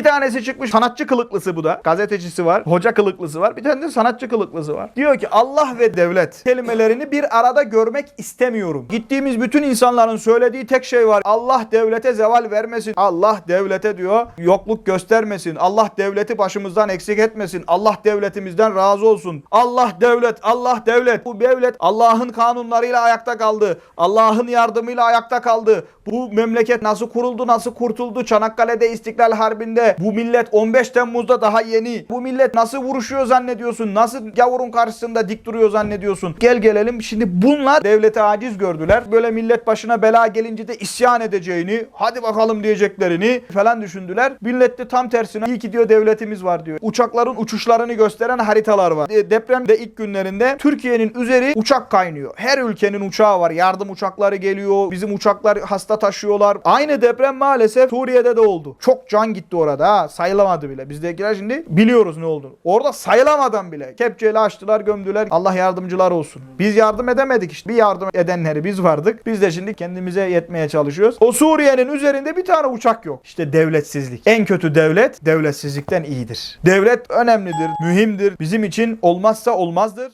Bir tanesi çıkmış sanatçı kılıklısı bu da. Gazetecisi var, hoca kılıklısı var. Bir tane de sanatçı kılıklısı var. Diyor ki Allah ve devlet kelimelerini bir arada görmek istemiyorum. Gittiğimiz bütün insanların söylediği tek şey var. Allah devlete zeval vermesin. Allah devlete diyor yokluk göstermesin. Allah devleti başımızdan eksik etmesin. Allah devletimizden razı olsun. Allah devlet, Allah devlet. Bu devlet Allah'ın kanunlarıyla ayakta kaldı. Allah'ın yardımıyla ayakta kaldı. Bu memleket nasıl kuruldu, nasıl kurtuldu? Çanakkale'de İstiklal Harbi'nde bu millet 15 Temmuz'da daha yeni. Bu millet nasıl vuruşuyor zannediyorsun? Nasıl gavurun karşısında dik duruyor zannediyorsun? Gel gelelim şimdi bunlar devlete aciz gördüler. Böyle millet başına bela gelince de isyan edeceğini, hadi bakalım diyeceklerini falan düşündüler. Millet de tam tersine iyi ki diyor devletimiz var diyor. Uçakların uçuşlarını gösteren haritalar var. E, Depremde ilk günlerinde Türkiye'nin üzeri uçak kaynıyor. Her ülkenin uçağı var. Yardım uçakları geliyor. Bizim uçaklar hasta taşıyorlar. Aynı deprem maalesef Suriye'de de oldu. Çok can gitti orada ha. Sayılamadı bile. Bizdekiler şimdi biliyoruz ne olduğunu. Orada sayılamadan bile. Kepçeyle açtılar gömdüler. Allah yardımcılar olsun. Biz yardım edemedik işte. Bir yardım edenleri biz vardık. Biz de şimdi kendimize yetmeye çalışıyoruz. O Suriye'nin üzerinde bir tane uçak yok. İşte devletsizlik. En kötü devlet devletsizlikten iyidir. Devlet önemlidir, mühimdir. Bizim için olmazsa olmazdır.